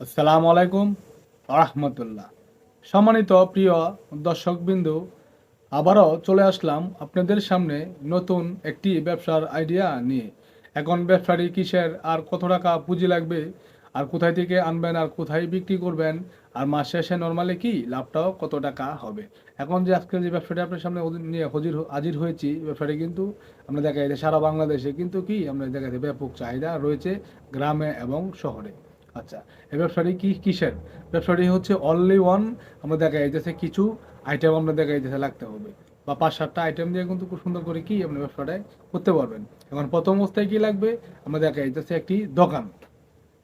আসসালামু আলাইকুম রহমতুল্লাহ সম্মানিত প্রিয় দর্শকবিন্দু, আবারও চলে আসলাম আপনাদের সামনে নতুন একটি ব্যবসার আইডিয়া নিয়ে। এখন ব্যবসাটি কিসের, আর কত টাকা পুঁজি লাগবে, আর কোথায় থেকে আনবেন, আর কোথায় বিক্রি করবেন, আর মাস শেষে নর্মালি কি, লাভটাও কত টাকা হবে। এখন যে আজকে যে ব্যবসাটি আপনার সামনে নিয়ে হাজির হাজির হয়েছি, ব্যবসাটি কিন্তু আমরা দেখা যাচ্ছে সারা বাংলাদেশে কিন্তু কি, আমরা দেখা যাচ্ছে ব্যাপক চাহিদা রয়েছে গ্রামে এবং শহরে। আচ্ছা এই ব্যবসাটি কি, কিসের? ব্যবসাটি হচ্ছে অনলি ওয়ান আমরা দেখা যাইতেছে কিছু আইটেম আমরা দেখা যাইতেছে লাগতে হবে। বা পাঁচ, সাতটা আইটেম দিয়ে কিন্তু খুব সুন্দর করে কি আপনি ব্যবসাটায় করতে পারবেন। এখন প্রথম অবস্থায় কি লাগবে? আমরা দেখা যাইতেছে একটি দোকান।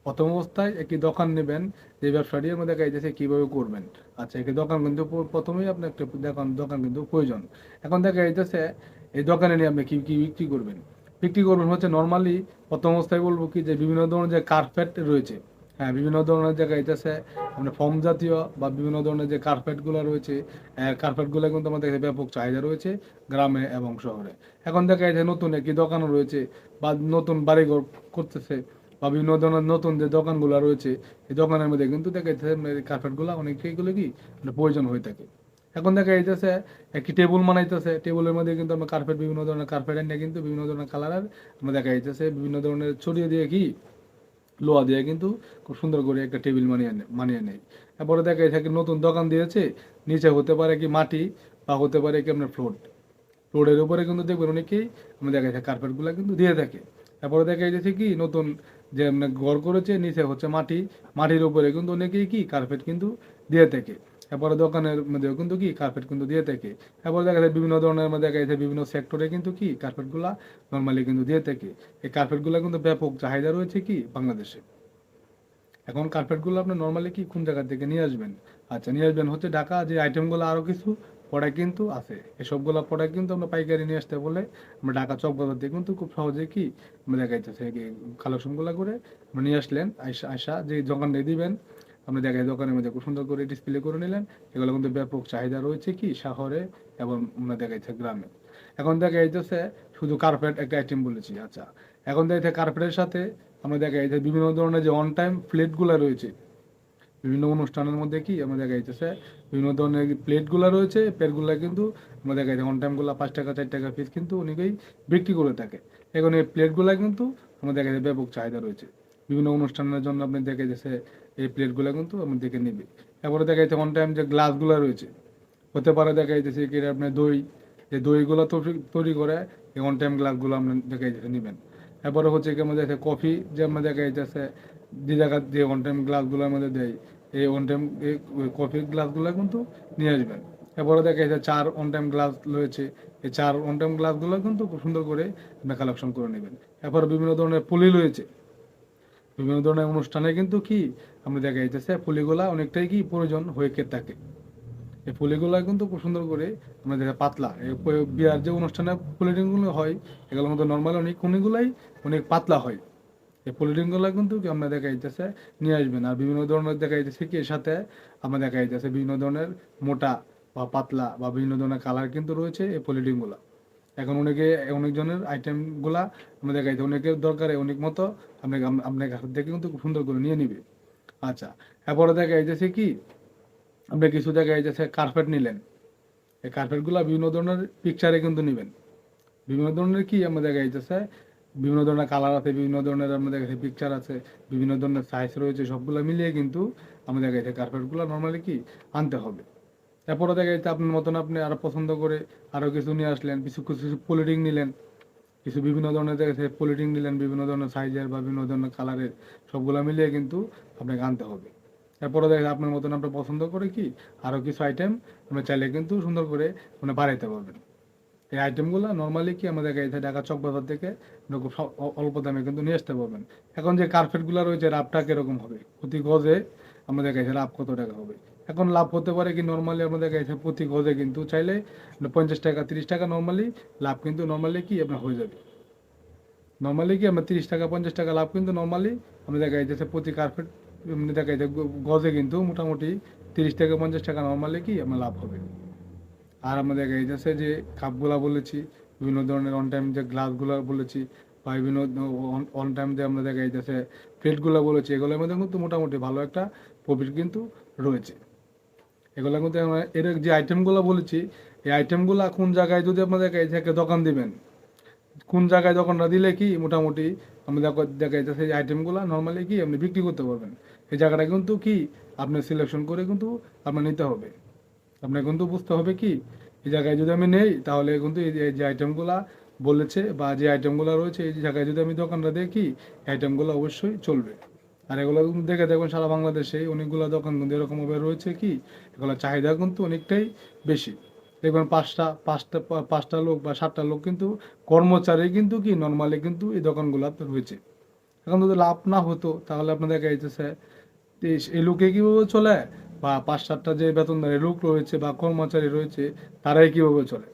প্রথম অবস্থায় একটি দোকান নেবেন, যে ব্যবসাটি আমরা দেখা যাইতেছে কীভাবে করবেন। আচ্ছা একটি দোকান কিন্তু প্রথমেই আপনার একটা দোকান দোকান কিন্তু প্রয়োজন। এখন দেখা যাইতেছে এই দোকানে নিয়ে আপনি কী কী বিক্রি করবেন? বিক্রি করবেন হচ্ছে নর্মালি প্রথম অবস্থায় বলব কি যে বিভিন্ন ধরনের যে কার্পেট রয়েছে হ্যাঁ বিভিন্ন ধরনের জায়গায় এটাছে আপনার ফর্ম জাতীয় বা বিভিন্ন ধরনের যে কার্পেটগুলো রয়েছে কার্পেটগুলো কিন্তু আমাদের কাছে ব্যাপক চাহিদা রয়েছে গ্রামে এবং শহরে। এখন দেখা যাচ্ছে নতুন একটি দোকানও রয়েছে বা নতুন বাড়িঘর করতেছে বা বিভিন্ন ধরনের নতুন যে দোকানগুলো রয়েছে, এই দোকানের মধ্যে কিন্তু দেখা যাচ্ছে কার্পেটগুলো অনেকগুলো কি মানে প্রয়োজন হয়ে থাকে। এখন দেখা যাইতেছে একটি টেবিল বানাইতেছে টেবিলের মধ্যে কিন্তু আমরা কার্পেট বিভিন্ন ধরনের কার্পেট এনে কিন্তু বিভিন্ন ধরনের কালারের আমরা দেখা যাইতেছে বিভিন্ন ধরনের ছড়িয়ে দিয়ে কি লোহা দিয়ে কিন্তু খুব সুন্দর করে একটা টেবিল মানিয়ে মানিয়ে নেয়। তারপরে দেখা যায় কি নতুন দোকান দিয়েছে, নিচে হতে পারে কি মাটি বা হতে পারে কি আপনার ফ্লোর ফ্লোরের উপরে কিন্তু দেখবেন অনেকেই আমরা দেখা যাচ্ছে কার্পেটগুলো কিন্তু দিয়ে থাকে। তারপরে দেখা যাচ্ছে কি নতুন যে আপনার ঘর করেছে, নিচে হচ্ছে মাটি। মাটির উপরে কিন্তু অনেকেই কি কার্পেট কিন্তু দিয়ে থাকে। তারপরে দোকানের মধ্যেও কিন্তু কি কার্পেট কিন্তু দিয়ে থাকে। তারপরে দেখা যায় বিভিন্ন ধরনের মধ্যে দেখা যাচ্ছে বিভিন্ন সেক্টরে কিন্তু কি কার্পেটগুলা নর্মালি কিন্তু দিয়ে থাকে। এই কার্পেটগুলো কিন্তু ব্যাপক চাহিদা রয়েছে কি বাংলাদেশে। এখন কার্পেটগুলো আপনি নর্মালি কি কোন জায়গা থেকে নিয়ে আসবেন? আচ্ছা নিয়ে আসবেন হচ্ছে ঢাকা, যে আইটেমগুলো আরও কিছু প্রোডাক্ট কিন্তু আছে। এসবগুলো প্রোডাক্ট কিন্তু আমরা পাইকারি নিয়ে আসতে বলে আমরা ঢাকা চক বাজার থেকে কিন্তু খুব সহজে কি আমরা দেখা যাচ্ছে কালেকশনগুলো করে নিয়ে আসলেন। আইসা যে দোকানে দিবেন আপনি দেখা যায় দোকানের মধ্যে খুব সুন্দর করে ডিসপ্লে করে নিলেন। এগুলো কিন্তু ব্যাপক চাহিদা রয়েছে কি? শহরে এবং আমরা দেখা যাচ্ছে গ্রামে। এখন দেখা যাইতেছে শুধু কার্পেট একটা আইটেম বলেছি আচ্ছা। এখন দেখা যাচ্ছে কার্পেটের সাথে আমরা দেখা যাচ্ছে বিভিন্ন ধরনের যে অন টাইম প্লেটগুলো রয়েছে। বিভিন্ন অনুষ্ঠানের মধ্যে কি আমরা দেখা যাইতেছে বিভিন্ন ধরনের প্লেটগুলো রয়েছে। প্লেটগুলো কিন্তু আমরা দেখা যাচ্ছে অন টাইমগুলো পাঁচ টাকা, চার টাকা পিস কিন্তু অনেকেই বিক্রি করে থাকে। এখন এই প্লেটগুলো কিন্তু আমরা দেখা যাচ্ছে ব্যাপক চাহিদা রয়েছে। বিভিন্ন অনুষ্ঠানের জন্য আপনি দেখা যাচ্ছে এই প্লেটগুলো কিন্তু আপনি দেখে নেবে। তারপরে দেখা যাচ্ছে অন টাইম যে গ্লাসগুলো রয়েছে। হতে পারে দেখা যাইতেছে কি আপনার দই যে দইগুলো তৈরি- তৈরি করে এই অন টাইম গ্লাসগুলো আপনি দেখা যাচ্ছে নেবেন। তারপরে হচ্ছে কি আমাদের কফি, যে আমরা দেখা যাইতেছে যে জায়গা যে অন টাইম গ্লাসগুলো আমাদের দেয়, এই অন টাইম এই কফি গ্লাসগুলো কিন্তু নিয়ে আসবেন। এরপরে দেখা যাচ্ছে চার অন টাইম গ্লাস রয়েছে, এই চার অন টাইম গ্লাসগুলো কিন্তু খুব সুন্দর করে আপনি কালেকশন করে নেবেন। এরপরে বিভিন্ন ধরনের পুলি রয়েছে বিভিন্ন ধরনের অনুষ্ঠানে কিন্তু কি আমরা দেখা যাইতেছে পুলিগুলা অনেকটাই কি প্রয়োজন হয়ে থাকে। এই পুলিগুলা কিন্তু খুব সুন্দর করে আমরা দেখা পাতলা বিয়ার যে অনুষ্ঠানে পুলিটিংগুলো হয়, এগুলোর মধ্যে নর্মাল অনেক কোনগুলাই অনেক পাতলা হয়। এই পলিটিংগুলো কিন্তু আমরা দেখা যাইতেছে নিয়ে আসবেন আর বিভিন্ন ধরনের দেখা যাইতেছে কি এর সাথে আমরা দেখা যাইতেছে বিভিন্ন ধরনের মোটা বা পাতলা বা বিভিন্ন ধরনের কালার কিন্তু রয়েছে এই পলিটিংগুলো এখন অনেকে, অনেকজনের আইটেমগুলা আমরা দেখা যাচ্ছে অনেকের দরকারে অনেক মতো আপনাকে আপনার কাছ থেকে কিন্তু খুব সুন্দর করে নিয়ে নিবে। আচ্ছা এরপরে দেখা যাইতেছে কি আপনি কিছু দেখা যাইতেছে কার্পেট নিলেন। এই কার্পেটগুলো বিভিন্ন ধরনের পিকচারে কিন্তু নেবেন। বিভিন্ন ধরনের কি আমরা দেখা যাইতেছে, বিভিন্ন ধরনের কালার আছে, বিভিন্ন ধরনের আমরা দেখা যাচ্ছে পিকচার আছে, বিভিন্ন ধরনের সাইজ রয়েছে, সবগুলো মিলিয়ে কিন্তু আমাদের কাছে যাচ্ছে কার্পেটগুলো নর্মালি কি আনতে হবে। তারপরে দেখা যাচ্ছে আপনার মতন আপনি আরও পছন্দ করে আরও কিছু নিয়ে আসলেন, কিছু কিছু পলিটিং নিলেন, কিছু বিভিন্ন ধরনের দেখা পলিটিং নিলেন, বিভিন্ন ধরনের সাইজের বা বিভিন্ন ধরনের কালারের সবগুলো মিলিয়ে কিন্তু আপনাকে আনতে হবে। তারপরে দেখা আপনার মতন আপনি পছন্দ করে কি আরও কিছু আইটেম আপনি চাইলে কিন্তু সুন্দর করে মানে বাড়াইতে পারবেন। এই আইটেমগুলো নর্মালি কি আমাদের কাছে ঢাকা চক বাজার থেকে অল্প দামে কিন্তু নিয়ে আসতে পারবেন। এখন যে কার্পেটগুলো রয়েছে লাভটা কীরকম হবে? প্রতি গজে আমাদের কাছে লাভ কত টাকা হবে? এখন লাভ হতে পারে কি নর্মালি আমাদের কাছে প্রতি গজে কিন্তু চাইলে পঞ্চাশ টাকা, তিরিশ টাকা নর্মালি লাভ কিন্তু নর্মালি কি আপনার হয়ে যাবে। নর্মালি কি আমরা তিরিশ টাকা, পঞ্চাশ টাকা লাভ কিন্তু নর্মালি আমরা দেখা যাচ্ছে প্রতি কার্পেট এমনি দেখা যাচ্ছে গজে কিন্তু মোটামুটি তিরিশ থেকে পঞ্চাশ টাকা নর্মালি কি আমার লাভ হবে। আর আমাদের দেখা যাচ্ছে যে কাপগুলা বলেছি, বিভিন্ন ধরনের অন টাইম যে গ্লাসগুলো বলেছি বা বিভিন্ন অন টাইম যে আমরা দেখা যাচ্ছে প্লেটগুলো বলেছি, এগুলোর মধ্যে কিন্তু মোটামুটি ভালো একটা প্রফিট কিন্তু রয়েছে। এগুলো কিন্তু এর যে আইটেমগুলো বলেছি, এই আইটেমগুলো কোন জায়গায় যদি আপনাদের যাচ্ছে দোকান দিবেন, কোন জায়গায় দোকানটা দিলে কি মোটামুটি আমি দেখা যাচ্ছে এই আইটেমগুলো নর্মালি কি আপনি বিক্রি করতে পারবেন। এই জায়গাটা কিন্তু কি আপনি সিলেকশন করে কিন্তু আপনার নিতে হবে। আপনার কিন্তু বুঝতে হবে কি, এই জায়গায় যদি আমি নেই তাহলে কিন্তু এই যে- এই যে আইটেমগুলা বলেছে বা যে আইটেমগুলো রয়েছে, এই জায়গায় যদি আমি দোকানটা দেখি আইটেমগুলো অবশ্যই চলবে। আর এগুলো দেখে দেখুন সারা বাংলাদেশে অনেকগুলো দোকান কিন্তু এরকমভাবে রয়েছে কি, এগুলো চাহিদা কিন্তু অনেকটাই বেশি। দেখবেন পাঁচটা পাঁচটা পাঁচটা লোক বা সাতটা লোক কিন্তু কর্মচারী কিন্তু কি নর্মালি কিন্তু এই দোকানগুলোতে রয়েছে। এখন যদি লাভ না হতো, তাহলে আপনাদের দেখা যাচ্ছে এই লোকে কীভাবে চলে বা পাঁচ, সাতটা যে বেতনদারি লোক রয়েছে বা কর্মচারী রয়েছে, তারাই কীভাবে চলে?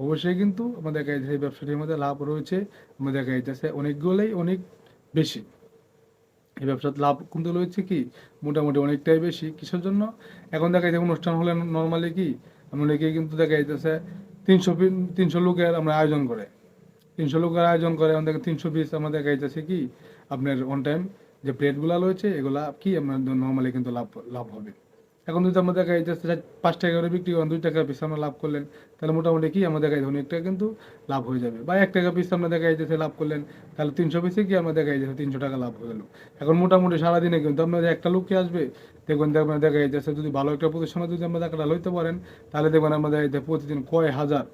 অবশ্যই কিন্তু আমাদের দেখা যাচ্ছে এই ব্যবসাটির মধ্যে লাভ রয়েছে, আমাদের দেখা যাচ্ছে অনেকগুলোই অনেক বেশি। এই ব্যবসার লাভ কিন্তু রয়েছে কি? মোটামুটি অনেকটাই বেশি। কিসের জন্য? এখন দেখা যায় অনুষ্ঠান হলে নর্মালি কি? অনেকেই কিন্তু দেখা যাইতেছে তিনশো তিনশো লোকের আমরা আয়োজন করে। তিনশো লোকের আয়োজন করে, এখন দেখা তিনশো পিস আমরা দেখা যাইতেছে কি? আপনার অন টাইম যে প্লেটগুলো রয়েছে, এগুলা কি আপনার নর্মালি কিন্তু লাভ লাভ হবে। এখন যদি আমরা দেখা যাইতেছে পাঁচ টাকা করে বিক্রি করেন, দুই টাকা পিস আমরা লাভ করলেন, তাহলে মোটামুটি কি আমরা দেখা যাচ্ছে অনেকটা কিন্তু লাভ হয়ে যাবে। বা এক টাকা পিস আমরা দেখা যাইতেছে লাভ করলেন, তাহলে তিনশো পিসে কি আমরা দেখা যাচ্ছে তিনশো টাকা লাভ হয়ে গেলো এখন মোটামুটি সারাদিনে কিন্তু আপনাদের একটা লোককে আসবে? দেখবেন দেখবেন দেখা যাচ্ছে যদি ভালো একটা প্রতিষ্ঠানে যদি আমরা টাকাটা লইতে পারেন, তাহলে দেখবেন আমরা দেখা যাচ্ছে প্রতিদিন কয় হাজার,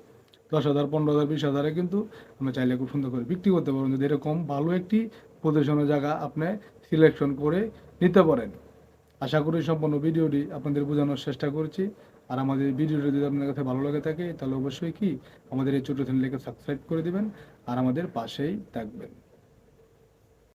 দশ হাজার, পনেরো হাজার, বিশ হাজারে কিন্তু আমরা চাইলে খুব সুন্দর করে বিক্রি করতে পারবেন। যদি এরকম ভালো একটি প্রদর্শনের জায়গা আপনি সিলেকশন করে নিতে পারেন। আশা করি সম্পূর্ণ ভিডিওটি আপনাদের বোঝানোর চেষ্টা করছি। আর আমাদের ভিডিওটি যদি আপনার কাছে ভালো লাগে থাকে, তাহলে অবশ্যই কি আমাদের এই ছোটো চ্যানেলকে সাবস্ক্রাইব করে দিবেন। আর আমাদের পাশেই থাকবেন।